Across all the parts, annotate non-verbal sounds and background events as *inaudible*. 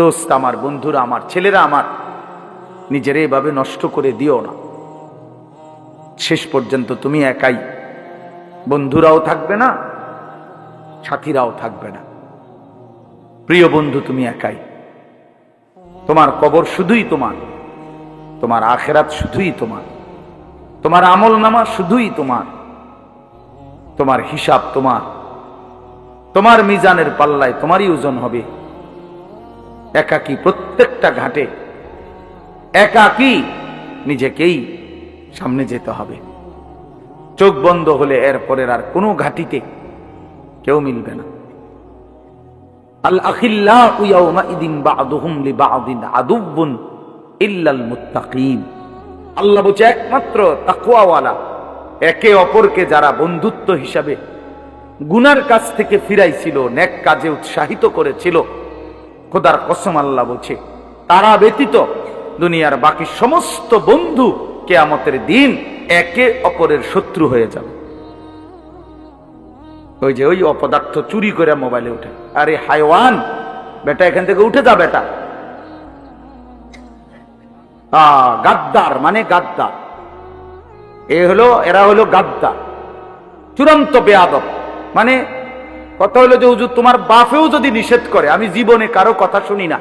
দোস্ত আমার, বন্ধুরা আমার, ছেলেরা আমার, নিজের এভাবে নষ্ট করে দিও না। শেষ পর্যন্ত তুমি একাই, বন্ধুরাও থাকবে না, সাথীরাও থাকবে না। প্রিয় বন্ধু, তুমি একাই। তোমার কবর শুধুই তোমার তোমার আখেরাত শুধুই তোমার তোমার আমল নামা শুধুই তোমার তোমার হিসাব তোমার তোমার মিজানের পাল্লায় তোমারই ওজন হবে। একাকি প্রত্যেকটা ঘাটে একাকি নিজেকেই সামনে যেতে হবে। চোখ বন্ধ হলে এরপরের আর কোনো ঘাটিতে কেউ মিলবে না। আল আখিল্লা ইদিন বাদুহুম লি বাদিন আদুব্বুন ইল্লাল মুত্তাকিন। আল্লাহ বলছে, একমাত্র তাকওয়াওয়ালা, একে অপরকে যারা বন্ধুত্ব হিসাবে গুনার কাছ থেকে ফিরাইছিল, নেক কাজে উৎসাহিত করেছিল খোদার কসম আল্লাহ বলছে, তারা ব্যতীত দুনিয়ার বাকি সমস্ত বন্ধু কেয়ামতের দিন একে অপরের শত্রু হয়ে যাবে। ওই যে ওই অপদার্থ চুরি করে মোবাইলে উঠে আরে হাইওয়ান, বেটা এখান থেকে উঠে যা বেটা। গাদ্দার মানে গাদ্দার। এ হলো, এরা হলো গাদ্দার। চূড়ান্ত বেয়াদব। মানে কথা হলো যে হুজুর, তোমার বাপেও যদি নিষেধ করে, আমি জীবনে কারও কথা শুনি না।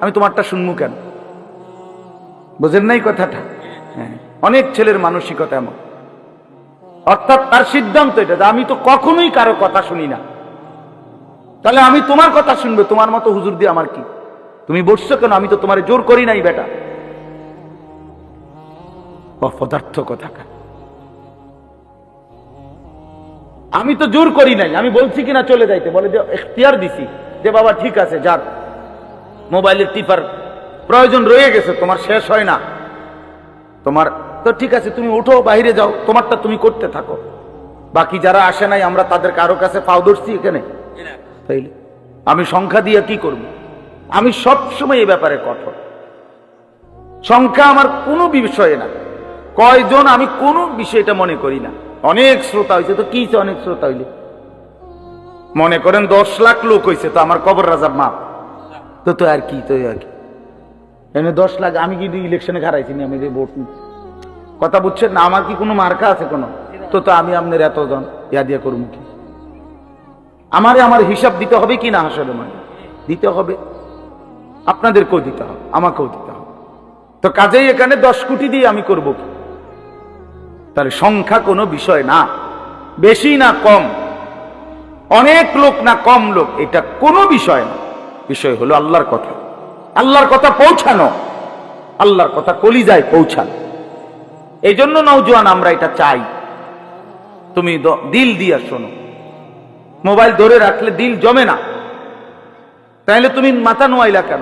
আমি তোমারটা শুনব কেন? বোঝেন নাই কথাটা? হ্যাঁ অনেক ছেলের মানসিকতা এমন। অর্থাৎ তার সিদ্ধান্ত এটা যে আমি তো কখনোই কারও কথা শুনি না। তাহলে আমি তোমার কথা শুনবে, তোমার মতো হুজুর দিয়ে আমার কি? তুমি বসছো কেন? আমি তো তোমার জোর করি নাই বেটা। অপদার্থ কথা আমি তো জোর করি নাই, আমি বলছি কিনা চলে যাইতে। বলে যে এখতিয়ার দিছি। যে, বাবা, ঠিক আছে যাক মোবাইলের টিপার প্রয়োজন রয়ে গেছে, তোমার শেষ হয় না। তোমার, তো ঠিক আছে, তুমি উঠো, বাইরে যাও, তোমারটা তুমি করতে থাকো। বাকি যারা আসে নাই, আমরা তাদের কারও কাছে পাও ধরছি এখানে। তাইলে, আমি সংখ্যা দিয়ে কি করব? আমি সব সময় এই ব্যাপারে কঠোর। সংখ্যা আমার কোনো বিষয়ে না। কয়জন, আমি কোনো বিষয়টা মনে করি না। অনেক শ্রোতা হয়েছে তো কি অনেক শ্রোতা হইলে? মনে করেন দশ লাখ লোক হয়েছে তো আমার কবর রাজার মাপ তো তো আর কি, তো আর কি। এনে দশ লাখ, আমি কিন্তু ইলেকশনে হারাইছি না, আমি যে ভোট। কথা বুঝছেন না, আমার কি কোনো মার্কা আছে কোনো? তো তো আমি আপনার এতজন, ইয়া দিয়ে করব কি? আমারে আমার হিসাব দিতে হবে কি না আসলে মানে? দিতে হবে। আপনাদেরকেও দিতে হবে? আমাকেও দিতে হবে। তো কাজেই এখানে দশ কোটি দিয়ে আমি করব কি? তাহলে সংখ্যা কোনো বিষয় না। বেশি না কম। অনেক লোক না কম লোক, এটা কোনো বিষয় না। বিষয় হলো আল্লাহর কথা। আল্লাহর কথা পৌঁছানো। আল্লাহর কথা কলিজায় পৌঁছানো। এই জন্য নৌজোয়ান আমরা এটা চাই। তুমি দিল দিয়া শোনো। মোবাইল ধরে রাখলে দিল জমে না। তাহলে তুমি মাথা নোয়াইলা কেন?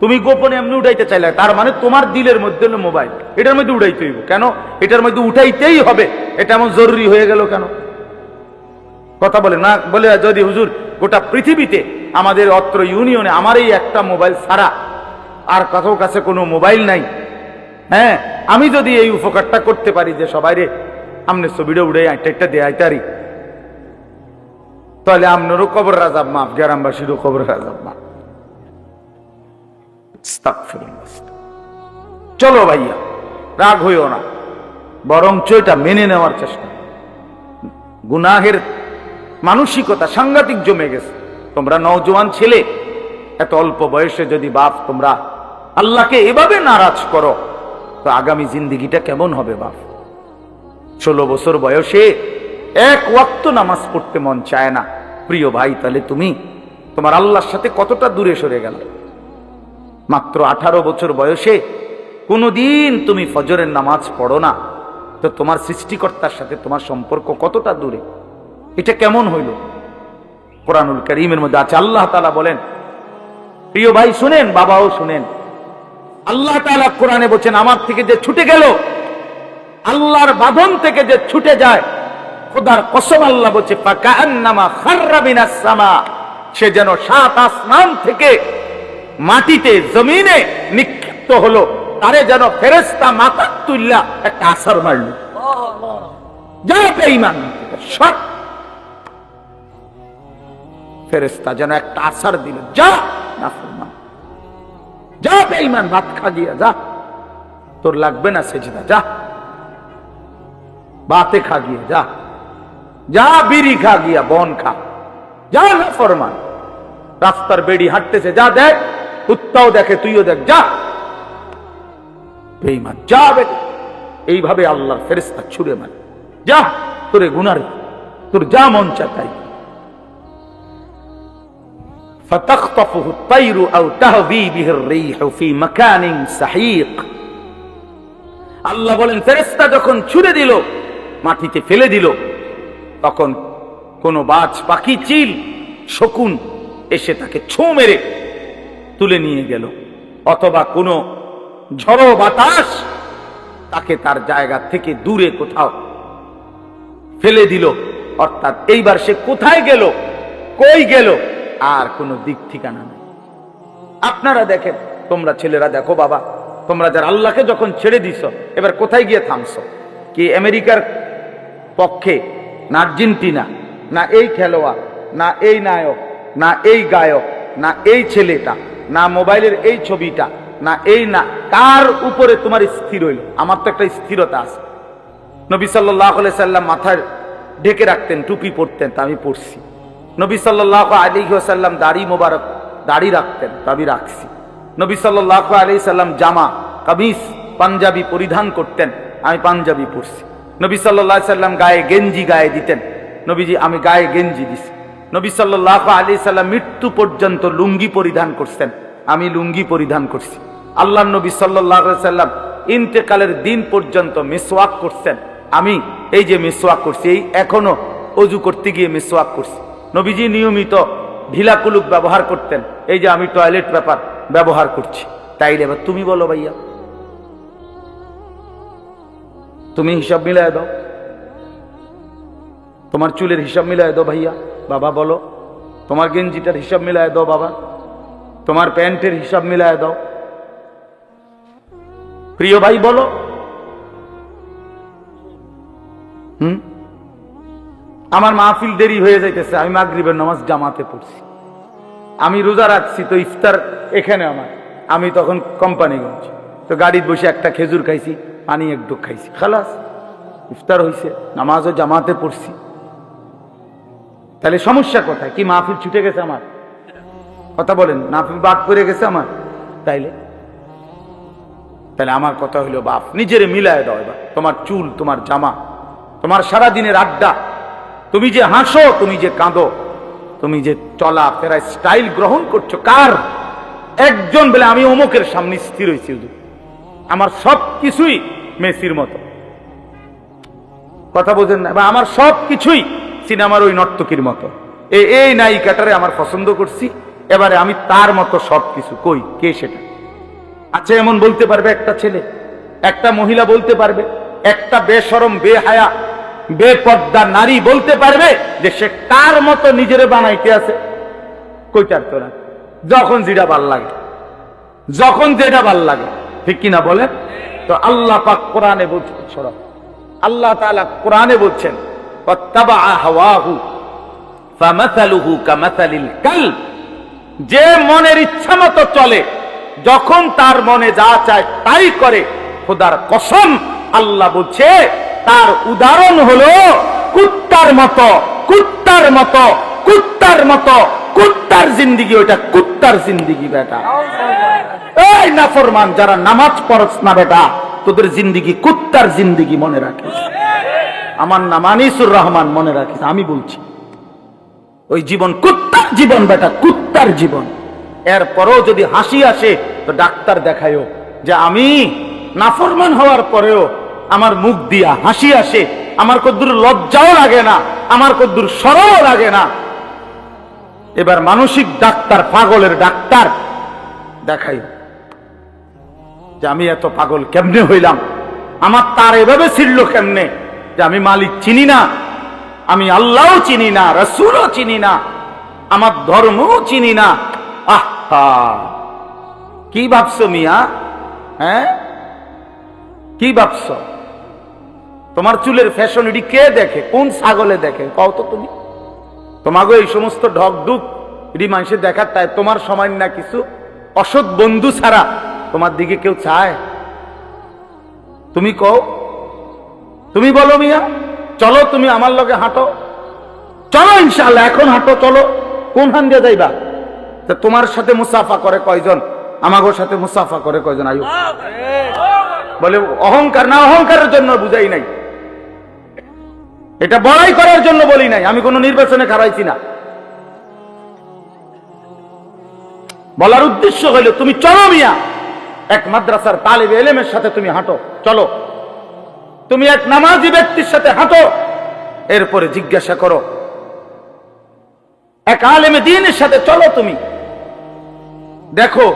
তুমি গোপনে এমনি উঠাইতে চাইলে, তার মানে তোমার দিলের মধ্যে হলো মোবাইল। এটার মধ্যে উঠাইতে হইব। কেন? এটার মধ্যে উঠাইতেই হবে। এটা এমন জরুরি হয়ে গেল কেন? কথা বলে না বলে যদি হুজুর, গোটা পৃথিবীতে আমাদের অত্র ইউনিয়নে আমার এই একটা মোবাইল ছাড়া আর কারও কাছে কোনো মোবাইল নাই। হ্যাঁ আমি যদি এই উপকারটা করতে পারি যে সবাই রে, আমনে ছবিটা উড়ে একটা একটা দেয় তারি তাহলে আমনেরও কবর রাজাব, মাফ গ্রামবাসীরও কবর রাজাব আস্তাগফিরুল্লাহ। চলো ভাইয়া, রাগ হইও না, বরঞ্চ এটা মেনে নেওয়ার চেষ্টা। গুনাহের মানসিকতা সাংঘাতিক জমে গেছে। তোমরা নওজোয়ান ছেলে, এত অল্প বয়সে যদি বাপ তোমরা আল্লাহকে এভাবে নারাজ করো, তো আগামী জিন্দিগিটা কেমন হবে বাপ? ষোলো বছর বয়সে এক ওয়াক্ত নামাজ পড়তে মন চায় না। প্রিয় ভাই, তাহলে তুমি তোমার আল্লাহর সাথে কতটা দূরে সরে গেল? মাত্র আঠারো বছর বয়সে কোনোদিন তুমি ফজরের নামাজ পড়ো না। তো তোমার সৃষ্টিকর্তার সাথে তোমার সম্পর্ক কতটা দূরে? এটা কেমন হইল? কোরআনুল করিমের মধ্যে আছে, আল্লাহ তালা বলেন, প্রিয় ভাই শুনেন, বাবাও শুনেন, আল্লাহ তালা কোরআনে বলছেন, আমার থেকে যে ছুটে গেল, আল্লাহর বাঁধন থেকে যে ছুটে যায়, খোদার কসম আল্লাহ বলছে সে যেন সাত আসমান থেকে মাটিতে, জমিনে নিক্ষিপ্ত হলো। তারে যেন ফেরেস্তা মাথা তুল্লা একটা আসার মারল যা ফেরেস্তা যেন একটা আসার দিল। যা! না বেঈমান, ভাত খা গিয়া, যা। তোর লাগবে না সেজদা, যা। বাতে খা গিয়া, যা। যা বিড়ি খা গিয়া, বন খা। যা না ফরমান। রাস্তার বেড়ি হাঁটতেছে, যা দেখ। কুত্তাও দেখে তুইও দেখ যা বেঈমান যা বেটা এইভাবে আল্লাহর ফেরেস্তা ছুড়ে মানে যা তোরে গুনার তোর যা মন চায় তাই فتخطفه الطير أو تهوي به الريح في مكان سحيق আল্লাহ বলেন ফেরেস্তা যখন ছুড়ে দিল মাটিতে ফেলে দিল তখন কোন বাজ পাখি চিল শকুন এসে তাকে ছো মেরে তুলে নিয়ে গেল। অথবা কোনো ঝড়ো বাতাস তাকে তার জায়গা থেকে দূরে কোথাও ফেলে দিল। অর্থাৎ এইবার সে কোথায় গেল, কই গেল, আর কোনো দিক ঠিকানা নেই। আপনারা দেখেন, তোমরা ছেলেরা দেখো বাবা, তোমরা যারা আল্লাহকে যখন ছেড়ে দিছ, এবার কোথায় গিয়ে থামছো? কি আমেরিকার পক্ষে না আর্জেন্টিনা, না এই খেলোয়াড়, না এই নায়ক, না এই গায়ক, না এই ছেলেটা? না মোবাইলের এই ছবিটা, না এই না কার উপরে তোমার স্থির হইল। আমার তো একটা স্থিরতা আছে। নবী সাল্লাহ সাল্লাম মাথায় ঢেকে রাখতেন, টুপি পরতেন, তা আমি পড়ছি নবী সাল্লাহ আলী সাল্লাম দাড়ি মোবারক, দাড়ি রাখতেন, তা আমি রাখছি। নবী সাল্লাহ আলী সাল্লাম জামা, কামিজ, পাঞ্জাবি পরিধান করতেন, আমি পাঞ্জাবি পরছি। নবী সাল্লাহ সাল্লাম গায়ে গেঞ্জি গায়ে দিতেন। নবীজি, আমি গায়ে গেঞ্জি দিছি। নবী সাল্লাহ আলী সাল্লাম মৃত্যু পর্যন্ত লুঙ্গি পরিধান করছেন। আমি লুঙ্গি পরিধান করছি। আল্লাহ নবী সাল্লাহ সাল্লাম ইন্তেকালের দিন পর্যন্ত মিসওয়াক করছেন। আমি এই যে মিসওয়াক করছি, এই এখনও অজু করতে গিয়ে মিসওয়াক করছি। নবীজি নিয়মিত ঢিলা কুলুক ব্যবহার করতেন। এই যে আমি টয়লেট পেপার ব্যবহার করছি। তাইলে এবার তুমি বলো ভাইয়া। তুমি হিসাব মিলাই দাও। তোমার চুলের হিসাব মিলায় দাও ভাইয়া, বাবা বলো। তোমার গেঞ্জিটার হিসাব মিলায় দাও বাবা। তোমার প্যান্টের হিসাব মিলায় দাও। প্রিয় ভাই বলো। হুম? আমার মাহফিল দেরি হয়ে যাইতেছে, আমি মাগরিবের নামাজ জামাতে পড়ছি। আমি রোজা রাখছি তো ইফতার এখানে আমার। আমি তখন কোম্পানি কোম্পানিগঞ্জ। তো গাড়ির বসে একটা খেজুর খাইছি, পানি এক খাইছি, খালাস। ইফতার হইছে, নামাজও জামাতে পড়ছি। তাহলে সমস্যা কোথায়? কি মাহফিল ছুটে গেছে আমার? কথা বলেন, মাহফিল বাদ করে গেছে আমার? তাইলে? তাহলে আমার কথা হইল বাপ, নিজের মিলায় দাও এবার। তোমার চুল, তোমার জামা, তোমার সারা দিনের আড্ডা। তুমি যে হাসো, তুমি যে কাঁদো, তুমি যে চলা ফেরা স্টাইল গ্রহণ করছ, কার? একজন বলে আমি অমুকের সামনে স্থির হয়েছি। আমার সব কিছুই মেসির মতো। কথা বোঝেন না বা আমার সব কিছুই সিনেমার ওই নর্তকীর মতো। এই নায়িকাটারে আমার পছন্দ করছি, এবারে আমি তার মতো সব কিছু কই, কে সেটা? আচ্ছা এমন বলতে পারবে একটা ছেলে, একটা মহিলা বলতে পারবে, একটা বেসরম, বেহায়া, বেপর্দা নারী বলতে পারবে যে সে কার মতো নিজেরে বানাইতে আছে। কইটার তোরা যখন যেটা ভালো লাগে। যখন যেটা ভালো লাগে। ঠিক কিনা বলে তো আল্লাহ পাক কোরআনে বলছেন সরব আল্লাহ তাআলা কোরআনে বলছেন যে মনের ইচ্ছা মতো চলে, যখন তার মনে যা চায় তাই করে। খোদার কসম, আল্লাহ বলছে, তার উদাহরণ হলো কুত্তার মতো কুত্তার মতো কুত্তার মতো, কুত্তার জিন্দিগি, ওইটা কুত্তার জিন্দিগি বেটা। এই নাফরমান, যারা নামাজ পড়ছ না বেটা, তোদের জিন্দিগি কুত্তার জিন্দিগি মনে রাখিস। আমার নাম আনিসুর রহমান মনে রাখিস, আমি বলছি। ওই জীবন কুত্তার জীবন বেটা, কুত্তার জীবন। এরপরও যদি হাসি আসে, তো ডাক্তার দেখায়ও যে আমি নাফরমান হওয়ার পরেও আমার মুখ দিয়া হাসি আসে, আমার কদ্দুর লজ্জাও লাগে না, আমার কদ্দুর সরও লাগে না। এবার মানসিক ডাক্তার, পাগলের ডাক্তার দেখাই যে আমি এত পাগল কেমনে হইলাম? আমার তার এভাবে ছিল কেমনে? যে আমি মালিক চিনি না, আমি আল্লাহও চিনি না, রসুলও চিনি না, আমার ধর্মও চিনি না। আহা কি ভাবছ মিয়া? হ্যাঁ? কি ভাবছ? তোমার চুলের ফ্যাশন এটি কে দেখে? কোন ছাগলে দেখে? কও তো তুমি। তোমাকে এই সমস্ত ঢক ডুক এটি মানুষের দেখার তাই তোমার সময় না কিছু। অসৎ বন্ধু ছাড়া তোমার দিকে কেউ চায়? তুমি কও তুমি বলো মিয়া, চলো তুমি আমার লগে হাঁটো। চলো ইনশাল্লাহ এখন হাঁটো, চলো। কোন হান দিয়ে যাইবা? তোমার সাথে মুসাফা করে কয়জন? আমাগোর সাথে মুসাফা করে কয়জন আয়ু বলে, অহংকার, না অহংকারের জন্য বুঝাই নাই। এটা বড়াই করার জন্য বলি নাই, আমি কোনো নির্বাচনে খারাইছি না। বলার উদ্দেশ্য হইল, তুমি চলো মিয়া। এক মাদ্রাসার তালেব এলেমের সাথে তুমি হাঁটো, চলো। তুমি এক নামাজি ব্যক্তির সাথে হাঁটো, এরপরে জিজ্ঞাসা করো, এক আলেমে দিনের সাথে চলো তুমি। দেখো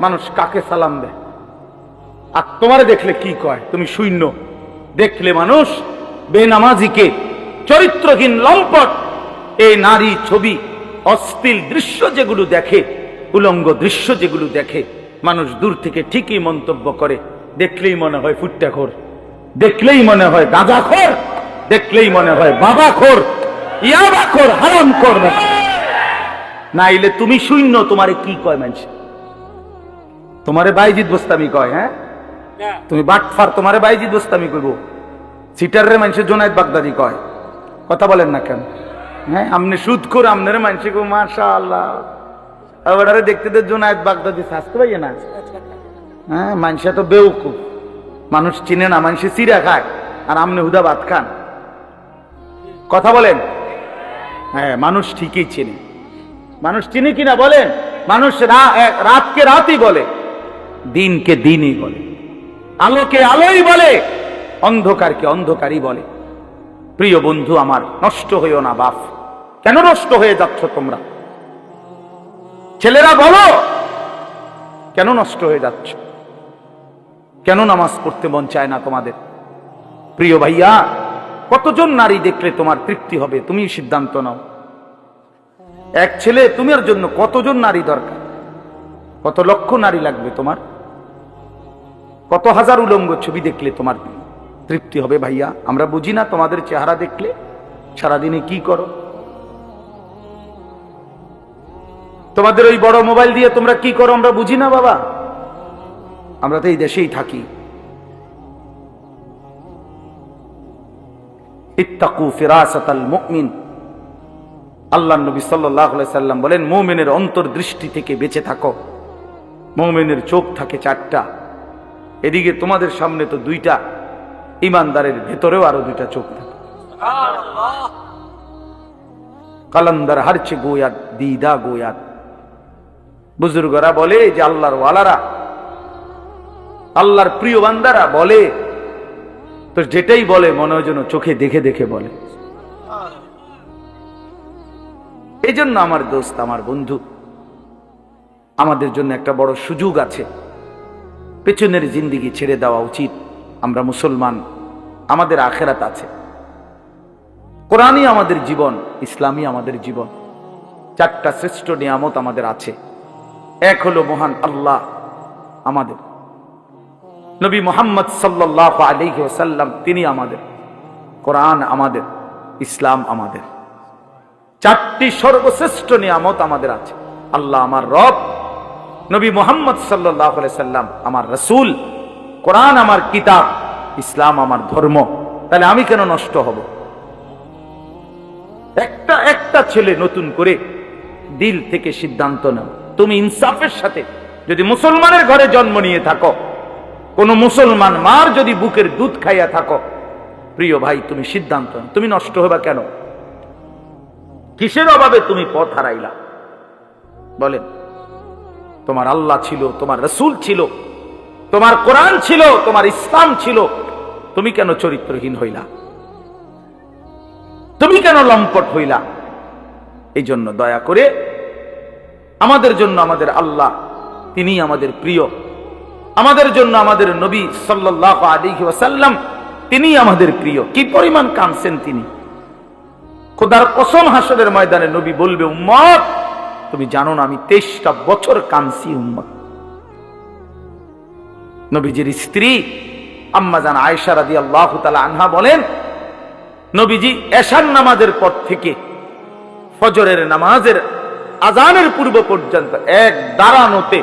মানুষ কাকে সালাম দেয়। আর তোমারে দেখলে কি কয়? তুমি শূন্য। দেখলে মানুষ বেনামাজিকে চরিত্রহীন লম্পট এই নারী ছবি, অশ্লীল দৃশ্য যেগুলো দেখে, উলঙ্গ দৃশ্য যেগুলো দেখে, মানুষ দূর থেকে ঠিকই মন্তব্য করে, দেখলেই মনে হয় ফুট্টাখোর দেখলেই মনে হয় গাঁজাখোর দেখলেই মনে হয় বাবাখোর ইয়াবাখোর হারামখোর নাইলে তুমি শূন্য তোমারে কি কয় মানুষ? তোমারে বাইজিৎ বস্তামি কয় হ্যাঁ? তুমি বাটফার তোমারে বাইজিৎ বস্তামি করব। সিটারে মানুষের জোনায়দ বাগদাদি কয়। কথা বলেন না কেন? হ্যাঁ আমনে সুদ করে আমনের মানুষে গো মাশা আল্লাহ আবার দেখতে দে জোনায়দ বাগদাদি শাস্তি পাইয়ে না? হ্যাঁ মানুষে তো বেউকুফ। মানুষ চিনে না, মানুষে চিরা খায়। আর আমনে হুদা ভাত খান। কথা বলেন? হ্যাঁ মানুষ ঠিকই চেনে। মানুষ চিনে কিনা বলেন? মানুষ রাতকে রাতই বলে, দিনকে দিনই বলে, আলোকে আলোই বলে, অন্ধকারকে অন্ধকারই বলে। প্রিয় বন্ধু আমার, নষ্ট হইও না বাপ। কেন নষ্ট হয়ে যাচ্ছ তোমরা? ছেলেরা বলো, কেন নষ্ট হয়ে যাচ্ছ? কেন নামাজ পড়তে মন চায় না তোমাদের? প্রিয় ভাইয়া, কতজন নারী দেখলে তোমার তৃপ্তি হবে? তুমি সিদ্ধান্ত নাও। এক ছেলে তোমার জন্য কতজন নারী দরকার? কত লক্ষ নারী লাগবে তোমার? কত হাজার উলঙ্গ ছবি দেখলে তোমার তৃপ্তি হবে ভাইয়া? আমরা বুঝি না তোমাদের চেহারা দেখলে সারাদিনে কি করো? তোমাদের ওই বড় মোবাইল দিয়ে তোমরা কি করো আমরা বুঝি না বাবা? আমরা তো এই দেশেই থাকি। ইত্তাকু ফিরাসাতাল মুমিন। আল্লাহ নবী সাল্লাহ সাল্লাম বলেন, মোমেনের অন্তর্দৃষ্টি থেকে বেঁচে থাকো। মোমেনের চোখ থাকে চারটা। এদিকে তোমাদের সামনে তো দুইটা ইমানদারের ভেতরেও আরও দুইটা চোখ থাকে। কালান্দার হারছে গোয়াত, দিদা গোয়াত। বুজুর্গরা বলে যে, আল্লাহর ওয়ালারা আল্লাহর প্রিয় বান্দারা বলে, তো যেটাই বলে, মনে হয় চোখে দেখে দেখে বলে। এই জন্য আমার দোস্ত, আমার বন্ধু, আমাদের জন্য একটা বড় সুযোগ আছে। পেছনের জিন্দিগি ছেড়ে দেওয়া উচিত। আমরা মুসলমান, আমাদের আখেরাত আছে। কোরআনই আমাদের জীবন, ইসলামই আমাদের জীবন। চারটা শ্রেষ্ঠ নিয়ামত আমাদের আছে। এক হলো মহান আল্লাহ আমাদের। নবী মোহাম্মদ সাল্লাহ আলিহি ওসাল্লাম তিনি আমাদের। কোরআন আমাদের, ইসলাম আমাদের। চারটি সর্বশ্রেষ্ঠ নিয়ামত আমাদের আছে। আল্লাহ আমার রব, নবী মোহাম্মদ সাল্লাহ সাল্লাম আমার রসুল, কোরআন আমার কিতাব, ইসলাম আমার ধর্ম। তাহলে আমি কেন নষ্ট হব? একটা একটা ছেলে নতুন করে দিল থেকে সিদ্ধান্ত নাও। তুমি ইনসাফের সাথে যদি মুসলমানের ঘরে জন্ম নিয়ে থাকো কোন মুসলমান মার যদি বুকের দুধ খাইয়া থাকো, প্রিয় ভাই, তুমি সিদ্ধান্ত তুমি নষ্ট হবা কেন? কিসের অভাবে তুমি পথ হারাইলা? বলেন, তোমার আল্লাহ ছিল, তোমার রসুল ছিল, তোমার কোরআন ছিল, তোমার ইসলাম ছিল, তুমি কেন চরিত্রহীন হইলা? তুমি কেন লম্পট হইলা? এই জন্য দয়া করে আমাদের জন্য আমাদের আল্লাহ তিনি আমাদের প্রিয়। আমাদের জন্য আমাদের নবী সাল্লাহ আলী ওয়াসাল্লাম, তিনি আমাদের প্রিয়। কি পরিমাণ কাঁদছেন তিনি। খোদার কসম হাসরের ময়দানে নবী বলবে, উম্মত, তুমি জানো না আমি তেইশটা বছর কাঁদছি, উম্মত। নবীজির স্ত্রী আম্মাজান আয়েশা রাদি আল্লাহ তালা আনহা বলেন, নবীজি এশান নামাজের পর থেকে ফজরের নামাজের আজানের পূর্ব পর্যন্ত এক দাঁড়ানোতে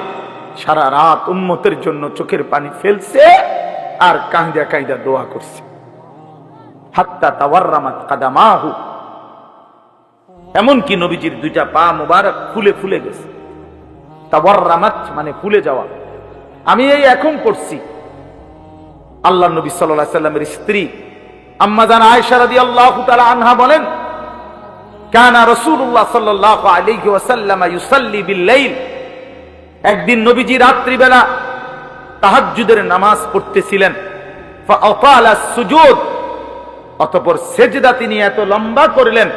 সারা রাত উম্মতের জন্য চোখের পানি ফেলছে আর কাঁদা কাঁদা দোয়া করছে। হাত্তা তাওয়ার্রামাত কাদামাহু। এমনকি নবীজির দুইটা পা মোবারক ফুলে ফুলে গেছে। মানে ফুলে যাওয়া। আমি এই এখন পড়ছি। আল্লাহ নবী সাল্লাল্লাহু সাল্লামের স্ত্রী আম্মাজান আয়েশা রাদিয়াল্লাহু তাআলা আনহা বলেন, কানা রাসূলুল্লাহ সাল্লাল্লাহু আলাইহি ওয়াসাল্লাম ইউসাল্লি বিল লাইল। একদিন নবীজি রাত্রিবেলা তাহাজ্জুদের নামাজ পড়তেছিলেন। অতঃপর সেজদা তিনি এত লম্বা করলেন,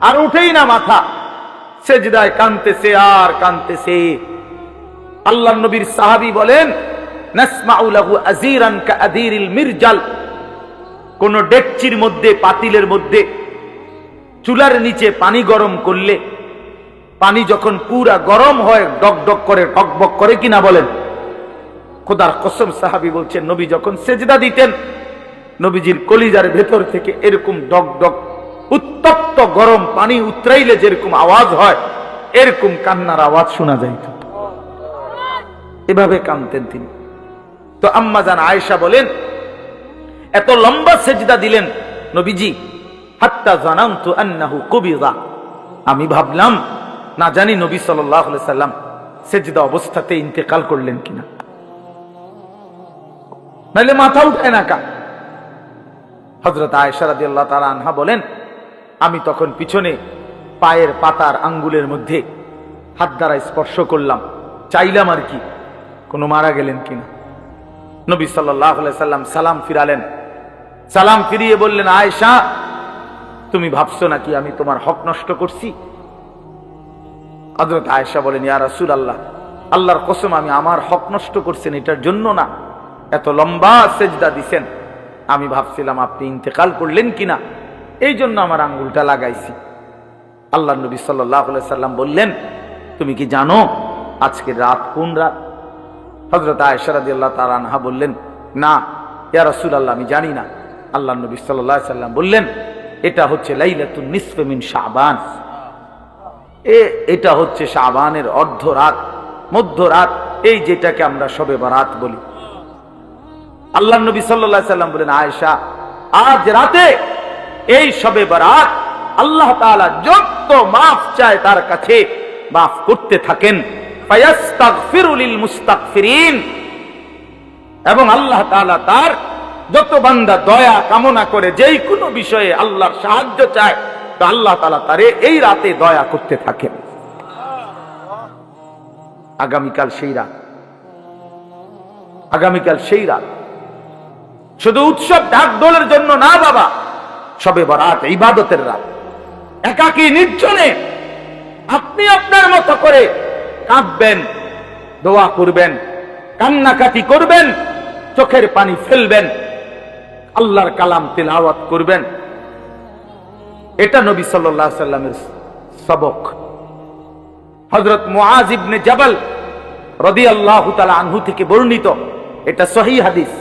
আর উঠেই না মাথা। সেজদায় কানতেছে আর কানতেছে আল্লাহ নবীর সাহাবি বলেন মিরজাল। কোন ডেকচির মধ্যে, পাতিলের মধ্যে, চুলার নিচে পানি গরম করলে পানি যখন পুরা গরম হয়, ডক ডক করে টকবক করে কিনা বলেন। খোদার কসম, সাহাবি বলছেন, নবী যখন সেজদা দিতেন, নবীজির কলিজার ভেতর থেকে এরকম ডক ডক, উত্তপ্ত গরম পানি উতরাইলে যেরকম আওয়াজ হয়, এরকম কান্নার আওয়াজ শোনা যাইত। এভাবে কানতেন তিনি। তো আম্মা জান আয়েশা বলেন, এত লম্বা সেজদা দিলেন নবীজি, হাত্তা জানান্তু আন্নাহু কবিরা আমি ভাবলাম না জানি নবী আলাইহি সাল্লাম সেজদা অবস্থাতে ইন্তেকাল করলেন কিনা। নাহলে মাথা উঠায় না কা হজরত আয়েশা রাদিয়াল্লাহু তাআলা আনহা বলেন, আমি তখন পিছনে পায়ের পাতার আঙ্গুলের মধ্যে হাত দ্বারা স্পর্শ করলাম, চাইলাম আর কি কোনো মারা গেলেন কিনা। নবী সাল্লাম সালাম ফিরালেন। সালাম ফিরিয়ে বললেন, আয়েশা, তুমি ভাবছ নাকি আমি তোমার হক নষ্ট করছি? হযরত আয়েশা বলেন, ইয়া রাসূল আল্লাহ আল্লাহর কসম, আমি আমার হক নষ্ট করছেন এটার জন্য না। এত লম্বা সেজদা দিছেন। আমি ভাবছিলাম, আপনি ইন্তেকাল করলেন কিনা? এই জন্য আমার আঙ্গুলটা লাগাইছি। আল্লাহ নবী সাল্লাল্লাহু সাল্লাম বললেন, তুমি কি জানো আজকে রাত কোন রাত? হজরত আয়েশা আল্লাহ তাআলা আনহা বললেন, না, ইয়া রাসুল আল্লাহ আমি জানি না। আল্লাহ নবী সাল্লাম বললেন, এটা হচ্ছে লাইলাতুন নিসফে মিন শাবান। এটা হচ্ছে শাবানের অর্ধ রাত মধ্য রাত এই যেটাকে আমরা সবে বারাত বলি। আল্লাহ নবী আলাইহি সাল্লাম বলেন, আয়েশা, আজ রাতে এই সবে বারাত আল্লাহ তাআলা যত মাফ চায় তার কাছে মাফ করতে থাকেন। এবং আল্লাহ তার যত বান্দা দয়া কামনা করে যেই কোনো বিষয়ে আল্লাহর সাহায্য চায় আল্লাহ তাআলা তারে এই রাতে দয়া করতে থাকেন। আগামীকাল সেই রাত। আগামীকাল সেই রাত। শুধু উৎসব ডাক দোলের জন্য না, বাবা, সবে বরাত, ইবাদতের রাত। একাকী নির্জনে আপনি আপনার মতো করে কাঁদবেন, দোয়া করবেন, কান্নাকাটি করবেন, চোখের পানি ফেলবেন, আল্লাহর কালাম তেলাওয়াত করবেন। এটা নবী আলাইহি সাল্লামের সবক। হযরত মুআজ ইবনে জাবাল রাদিয়াল্লাহু তাআলা আনহু থেকে বর্ণিত এটা সহিহ হাদিস।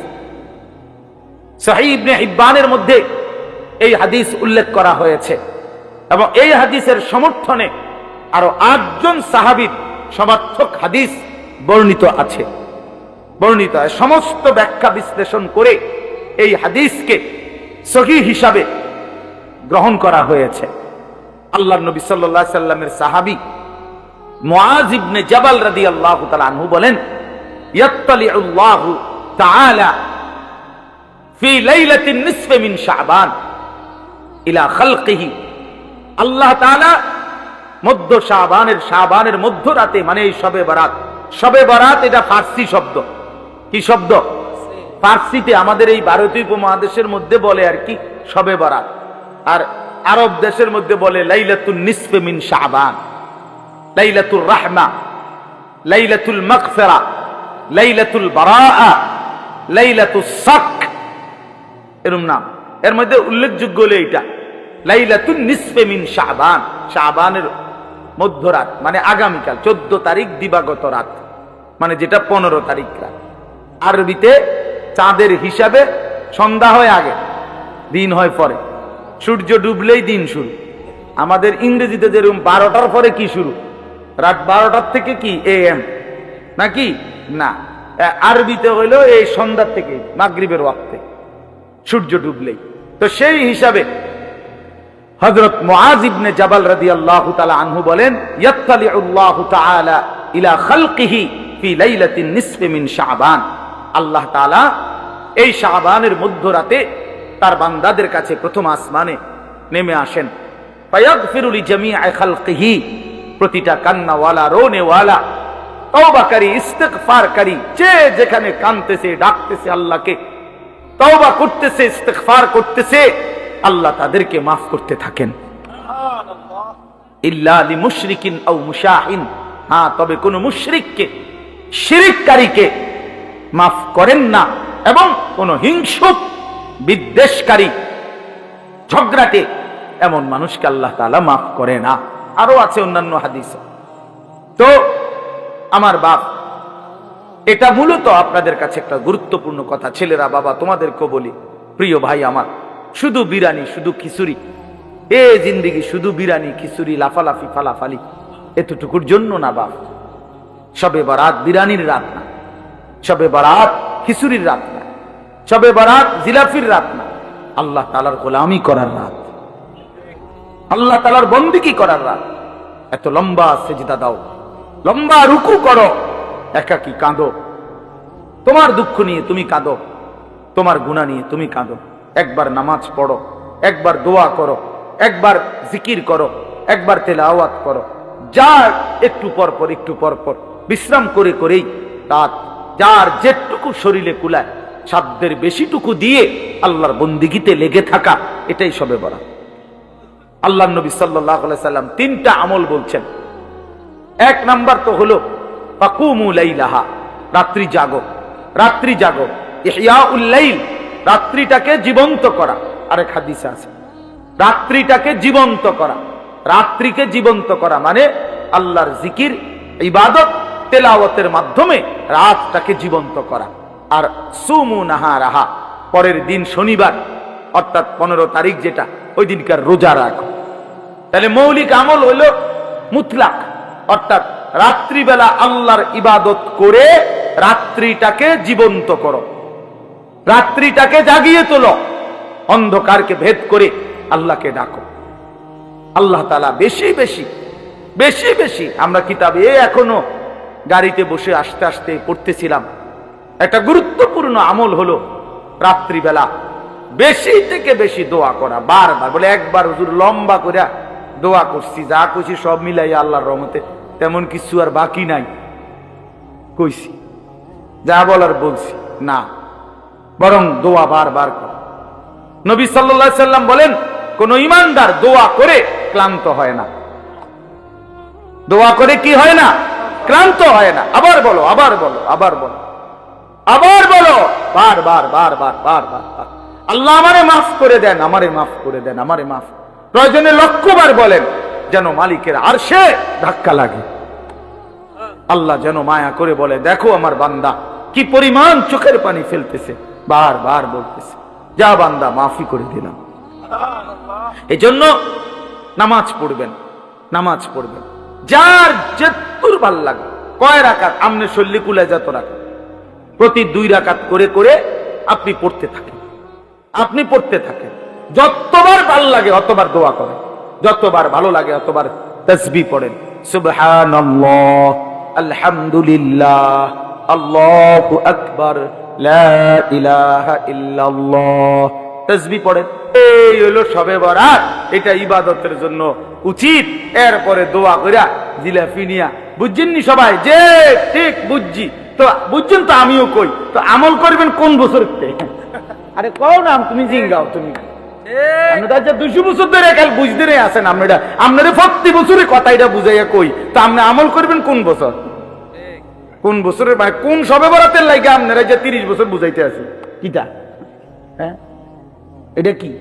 সহিহ ইবনে হিব্বানের মধ্যে এই হাদিস উল্লেখ করা হয়েছে এবং এই হাদিসের সমর্থনে আরও আটজন সাহাবিদ সমার্থক হাদিস বর্ণিত আছে। বর্ণিত সমস্ত ব্যাখ্যা বিশ্লেষণ করে এই হাদিসকে সহি হিসাবে গ্রহণ করা হয়েছে। আল্লাহ নবী আলাইহি সাল্লামের সাহাবী ইবনে জাবাল রাদিয়াল্লাহু তাআলা আনহু বলেন আল্লাহ তাআলা মধ্য মানে এই শবে বরাত। শবে বরাত এটা ফার্সি শব্দ। কি শব্দ? ফার্সিতে আমাদের এই ভারতীয় উপমহাদেশের মধ্যে বলে আর কি, শবে বরাত। আর আরব দেশের মধ্যে বলে লাইলাতুল নিসফে মিন শাবান লাইলাতুল রাহমা, লাইলাতুল মাগফিরা, লাইলাতুল বারাআ লাইলাতুল সাক এরম নাম। এর মধ্যে উল্লেখযোগ্য হলো এইটা। লাইলাতুন নিসফে মিন শাবান। শাবানের মধ্যরাত মানে আগামীকাল, চোদ্দ তারিখ দিবাগত রাত মানে যেটা পনেরো তারিখ রাত। আরবিতে চাঁদের হিসাবে সন্ধ্যা হয় আগে, দিন হয় পরে। সূর্য ডুবলেই দিন শুরু। আমাদের ইংরেজিতে যেরকম বারোটার পরে কি শুরু? রাত বারোটার থেকে কি এ এম নাকি? না। আরবিতে হইল এই সন্ধ্যার থেকে, মাগরিবের ওয়াক্তে। সূর্য ডুবলেই। তো সেই হিসাবে হযরত মুআজ ইবনে জাবাল রাদিয়াল্লাহু তাআলা আনহু বলেন তাআলা ইলা লাইলাতিন মিন আল্লাহ এই শাবানের মধ্যরাতে তার বান্দাদের কাছে প্রথম আসমানে নেমে আসেন। প্রতিটা কান্নাওয়ালা, রোনেওয়ালা যে যেখানে কানতেছে, ডাকতেছে আল্লাহকে, তওবা করতেছে, ইস্তেগফার করতেছে, আল্লাহ তাদেরকে মাফ করতে থাকেন। হ্যাঁ তবে কোন মুশরিককে মাফ করেন না, এবং কোন হিংসুক বিদ্বেষকারী, ঝগড়াটে, এমন মানুষকে আল্লাহ তাআলা মাফ করে না। আরও আছে অন্যান্য হাদিস। তো, আমার বাপ, এটা মূলত আপনাদের কাছে একটা গুরুত্বপূর্ণ কথা। ছেলেরা, বাবা, তোমাদেরকেও বলি, প্রিয় ভাই আমার, শুধু বিরানি শুধু খিচুড়ি। এ জিন্দিগি, শুধু বিরানি খিচুড়ি, লাফালাফি, ফালাফালি, এতটুকুর জন্য না বাপ। সবে বারাত বিরানির রাত না, সবে বারাত খিচুড়ির রাত না। সবে বারাত, জিলাফির রাত না। আল্লাহ তালার গোলামি করার রাত। আল্লাহ তালার বন্দিকি করার রাত। এত লম্বা সেজদা দাও। লম্বা রুকু করো। একাকি কাঁদো। তোমার দুঃখ নিয়ে তুমি কাঁদো। তোমার গুণা নিয়ে তুমি কাঁদো। একবার নামাজ পড়ো। একবার দোয়া করো। একবার জিকির করো। একবার তেলাওয়াত করো। যার একটু পর পর, একটু পর পর বিশ্রাম করে করেই রাত যার যেটুকু শরীরে কুলায় সাধ্যের বেশিটুকু দিয়ে আল্লাহর বন্দিগিতে লেগে থাকা, এটাই সবে বলা আল্লাহ নবী সাল্লাহ সাল্লাম তিনটা আমল বলছেন। এক নাম্বার তো হলো, ফাকুমু লাইলাহা রাত্রি জাগো। রাত্রি জাগো। ইহয়া উল্লাইল রাত্রিটাকে জীবন্ত করা। আরেক হাদিসে আছে। রাত্রিটাকে জীবন্ত করা। রাত্রিকে জীবন্ত করা মানে আল্লাহর জিকির, ইবাদত, তেলাওয়াতের মাধ্যমে রাতটাকে জীবন্ত করা। আর সুমু নাহা রাহা পরের দিন শনিবার, অর্থাৎ পনেরো তারিখ যেটা, ওই দিনকার রোজা রাখো। তাহলে মৌলিক আমল হইল মুতলাক, অর্থাৎ রাত্রিবেলা আল্লাহর ইবাদত করে রাত্রিটাকে জীবন্ত করো। রাত্রিটাকে জাগিয়ে তোলো, অন্ধকারকে ভেদ করে আল্লাহকে ডাকো। আল্লাহ তালা বেশি বেশি বেশি বেশি, আমরা কিতাবে এখনও গাড়িতে বসে আস্তে আস্তে পড়তেছিলাম। একটা গুরুত্বপূর্ণ আমল হলো রাত্রিবেলা বেশি থেকে বেশি দোয়া করা, বারবার। বলে একবার হুজুর লম্বা করে দোয়া করছি, যা করছি সব মিলাই আল্লাহর রহমতে, তেমন কিছু আর বাকি নাই। কইছি, যা বলার বলছি, না। বরং দোয়া বারবার কর। নবী সাল্লাল্লাহু সাল্লাম বলেন, কোন ইমানদার দোয়া করে ক্লান্ত হয় না। দোয়া করে কি হয় না? ক্লান্ত হয় না। আবার বলো আবার বলো আবার বলো। আবার বলো, বার বার বার বার বার বার আল্লাহ আমারে মাফ করে দেন, আমারে মাফ করে দেন, আমারে মাফ। প্রয়োজনে লক্ষ্যবার বলেন, যেন মালিকের আর সে ধাক্কা লাগে। আল্লাহ যেন মায়া করে বলে, দেখো আমার বান্দা, কি পরিমাণ চোখের পানি ফেলতেছে। বার বার বলতেছে। যা বান্দা মাফি করে দিলাম। এই জন্য নামাজ পড়বেন নামাজ পড়বেন। যার যেতুর ভালো লাগে, কয় রাকাত আমনে শল্য কুলে যত রাখাত প্রতি দুই রাকাত করে করে আপনি পড়তে থাকেন। আপনি পড়তে থাকেন। যতবার ভালো লাগে অতবার দোয়া করেন। যতবার ভালো লাগে অতবার তসবি পড়েন। সুবহানাল্লাহ, আলহামদুলিল্লাহ, আল্লাহু আকবার তসবি পড়েন। এই হলো সবে বরাত। এটা ইবাদতের জন্য উচিত। এরপরে দোয়া কইরা জিলাপি নিয়া। বুঝছেননি সবাই? যে ঠিক বুঝছি। তো বুঝছেন তো আমিও কই? তো আমল করবেন কোন বছর আরে কও না তুমি জিঙ্গাও তুমি। দুশো বছর ধরে কাল বুঝতে আছেন আপনারা। আপনারা প্রতি বছরে কথা এটা বুঝাইয়া কই। তো আপনি আমল করবেন কোন বছর? কোন বছরের মানে কোন সবে বরাতের লাগে আপনারা যে তিরিশ বছর বুঝাইতে আছে? কিটা? হ্যাঁ? এটা কি?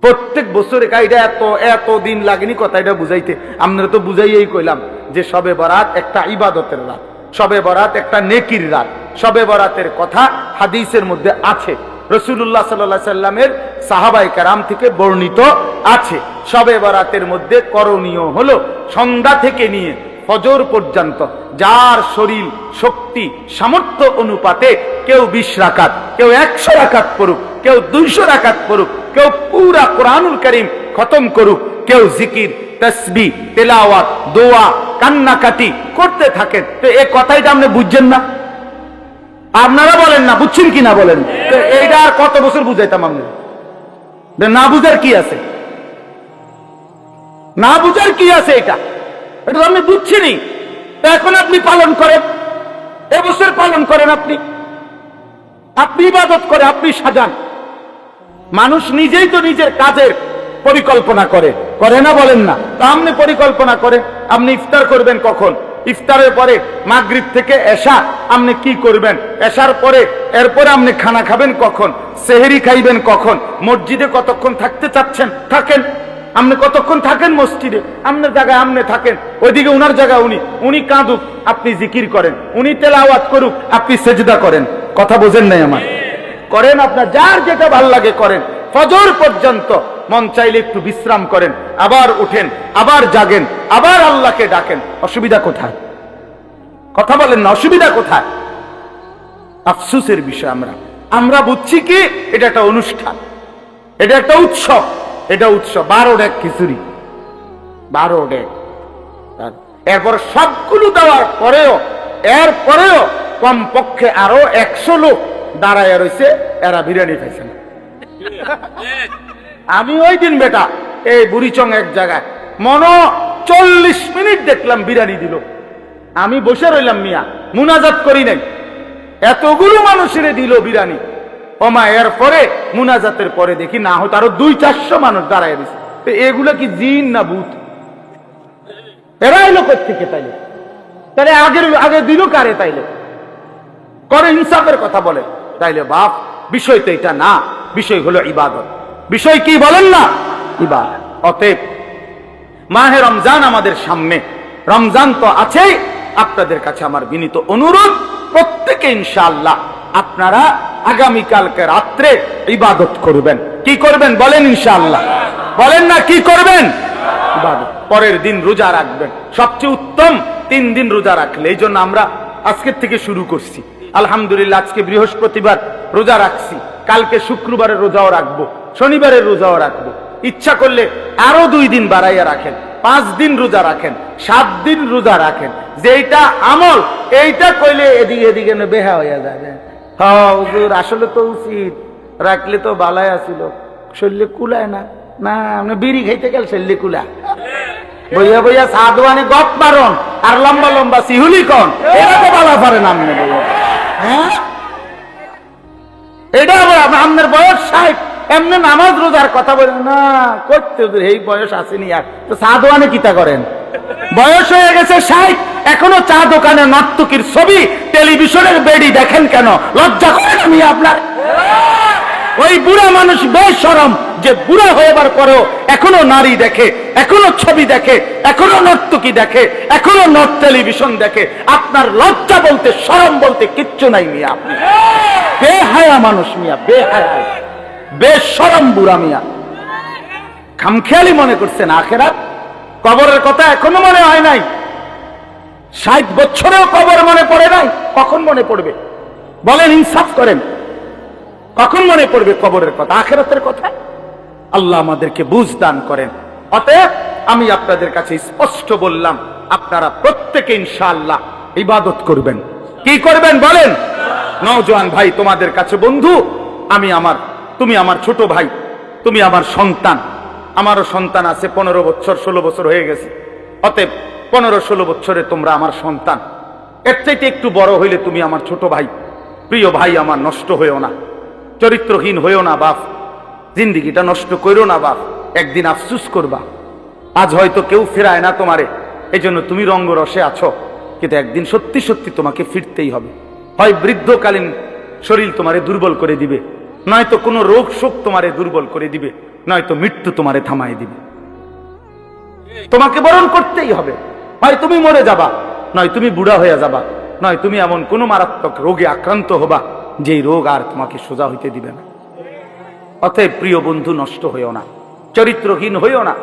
প্রত্যেক বছরে এটা এত এত দিন লাগেনি কথা এটা বুঝাইতে। আপনারা তো বুঝাইয়াই কইলাম যে সবে বরাত একটা ইবাদতের রাত। সবে বরাত একটা নেকির রাত। সবে বরাতের কথা হাদিসের মধ্যে আছে। রসুল্লাহ সাল্লাহ সাল্লামের সাহাবাই কারাম থেকে বর্ণিত আছে। সবে বরাতের মধ্যে করণীয় হলো সন্ধ্যা থেকে নিয়ে ফজর পর্যন্ত যার শরীর শক্তি, সামর্থ্য অনুপাতে কেউ বিশ রাকাত, কেউ একশো রাকাত পড়ুক, কেউ দুইশো রাকাত পড়ুক, কেউ পুরা কোরআনুল করিম খতম করুক, কেউ জিকির তসবি, তেলাওয়াত, দোয়া কান্নাকাটি করতে থাকেন। তো এ কথাইটা আপনি বুঝছেন না? আপনারা বলেন না, বুঝছেন কি না বলেন এইটা আর কত বছর বুঝাইতাম আপনি না বুঝার কি আছে? না বুঝার কি আছে এটা? এটা আমি বুঝছিনি। এখন আপনি পালন করেন। এবছর পালন করেন আপনি। আপনি ইবাদত করে, আপনি সাজান। মানুষ নিজেই তো নিজের কাজের পরিকল্পনা করে। করে না, বলেন না। তা আপনি পরিকল্পনা করে আপনি ইফতার করবেন কখন? ইফতারের পরে মাগরিব থেকে এশা, আপনি কি করবেন? এশার পরে, এরপরে আপনি খানা খাবেন কখন? সেহেরি খাইবেন কখন? মসজিদে কতক্ষণ থাকতে চাচ্ছেন? থাকেন। আপনি কতক্ষণ থাকেন মসজিদে? আপনার জায়গায় আপনি থাকেন। ওইদিকে উনার জায়গায় উনি। উনি কাঁদুক, আপনি জিকির করেন। উনি তেলাওয়াত করুক, আপনি সেজদা করেন। কথা বোঝেন নাই আমার? করেন আপনার, যার যেটা ভালো লাগে করেন। ফজর পর্যন্ত মন চাইলে একটু বিশ্রাম করেন, আবার উঠেন, আবার জাগেন, আবার আল্লাহকে ডাকেন। অসুবিধা কোথায়? কথা বলেন না, অসুবিধা কোথায়? আফসুসের বিষয় আমরা। আমরা বুঝছি কি, এটা একটা অনুষ্ঠান, এটা একটা উৎসব, এটা উৎসব। বারো ডেক খিচুড়ি, বারো ডেক। এরপর সবগুলো দেওয়ার পরেও এর পরেও কমপক্ষে আরও একশো লোক দাঁড়ায় রয়েছে এরা বিরিয়ানি খাইছে না। *laughs* আমি ওই দিন বেটা, এই বুড়িচং এক জায়গায়। মন চল্লিশ মিনিট দেখলাম বিরিয়ানি দিল। আমি বসে রইলাম মিয়া, মুনাজাত করি নাই। এতগুলো মানুষের দিল বিরিয়ানি। ওমা, এর পরে মুনাজাতের পরে দেখি না হয়তো আরও দুই, চারশো মানুষ দাঁড়ায় দিছে এগুলো কি জিন না ভূত? এরা এলো থেকে তাইলে? তাহলে আগের, আগে দিল কারে তাইলে? করে ইনসাফের কথা বলে। তাইলে বাপ বিষয় তো এটা না, বিষয় হলো ইবাদত। বিষয় কি বলেন না? ইবাদত অতএব মাহে রমজান আমাদের সামনে। রমজান তো আছেই আপনাদের কাছে আমার বিনীত অনুরোধ প্রত্যেকে ইনশাআল্লাহ আপনারা আগামীকালকে রাত্রে ইবাদত করবেন। কি করবেন বলেন ইনশাআল্লাহ। বলেন না কি করবেন? ইবাদত। পরের দিন রোজা রাখবেন। সবচেয়ে উত্তম তিন দিন রোজা রাখলে এই জন্য আমরা আজকের থেকে শুরু করছি। আলহামদুলিল্লাহ আজকে বৃহস্পতিবার রোজা রাখছি। কালকে শুক্রবারের রোজাও রাখব, শনিবারের রোজাও রাখব। ইচ্ছা করলে আরও দুই দিন বাড়াইয়া রাখেন, পাঁচ দিন রোজা রাখেন, সাত দিন রোজা রাখেন। যেইটা আমল, এইটা কইলে এদিকে এদিকে বেহা হইয়া যাবে। হুজুর, আসলে তো উচিত। রাখলে তো বালায় আসিল শরীরে কুলায় না। না, আপনি বিড়ি খাইতে গেল শরীরে কুলা বইয়া বইয়া সাধুয়ানি গপ মারন, আর লম্বা লম্বা সিহুলি কন এটা তো বালা পারেন আপনি হ্যাঁ? আপনার বয়স সাহেব এমনি নামাজ রোজার কথা বলেন না, করতে এই বয়স আসেনি আর। তো চা দোকানে কিতা করেন? বয়স হয়ে গেছে সাহেব এখনও চা দোকানে নর্তকীর ছবি, টেলিভিশনের বেডি দেখেন কেন? লজ্জা করেন আমি আপনার? ওই বুড়া মানুষ বেশ সরম যে বুড়া হয়েবার পরেও এখনও নারী দেখে, এখনও ছবি দেখে, এখনও নর্তকী দেখে, এখনও নর্থ টেলিভিশন দেখে। আপনার লজ্জা বলতে সরম বলতে কিচ্ছু নাই মিয়া আপনি। বেহায়া মানুষ মিয়া, বেহায়া। বেশ সরম বুড়া মিয়া। খামখেয়ালি মনে করছেন আখেরা কবরের কথা এখনও মনে হয় নাই। ষাট বছরেও কবর মনে পড়ে নাই, কখন মনে পড়বে? বলেন, ইনসাফ করেন। কখন মনে পড়বে কবরের কথা? আখেরাতের কথা? আল্লাহ আমাদেরকে বুঝ দান করেন। অতএব আমি আপনাদের কাছে স্পষ্ট বললাম, আপনারা প্রত্যেকে ইনশাআল্লাহ ইবাদত করবেন। কি করবেন বলেন? নওজোয়ান ভাই, তোমাদের কাছে বন্ধু, আমি আমার, তুমি আমার ছোট ভাই, তুমি আমার সন্তান। আমারও সন্তান আছে, পনেরো বছর, ষোলো বছর হয়ে গেছে। অতএব পনেরো, ষোলো বছরে তোমরা আমার সন্তান। এর চাইতে একটু বড় হইলে তুমি আমার ছোট ভাই। প্রিয় ভাই, আমার নষ্ট হয়েও না। চরিত্রহীন হয়েও না বাপ। জিন্দিগিটা নষ্ট করো না বাপ। একদিন আফসুস করবা। আজ হয়তো কেউ ফেরায় না তোমারে। এই জন্য তুমি রঙ্গরসে আছো। কিন্তু একদিন সত্যি সত্যি তোমাকে ফিরতেই হবে। হয় বৃদ্ধকালীন শরীর তোমারে দুর্বল করে দিবে। নয়তো কোনো রোগ শোক তোমারে দুর্বল করে দিবে। নয়তো মৃত্যু তোমারে থামাই দিবে। তোমাকে বরণ করতেই হবে। হয় তুমি মরে যাবা, নয় তুমি বুড়া হয়ে যাবা, নয় তুমি এমন কোনো মারাত্মক রোগে আক্রান্ত হবা। যেই রোগ আর তোমাকে সোজা হইতে দিবে না। অতএব প্রিয় বন্ধু, নষ্ট হইও না। চরিত্রহীন হইও না।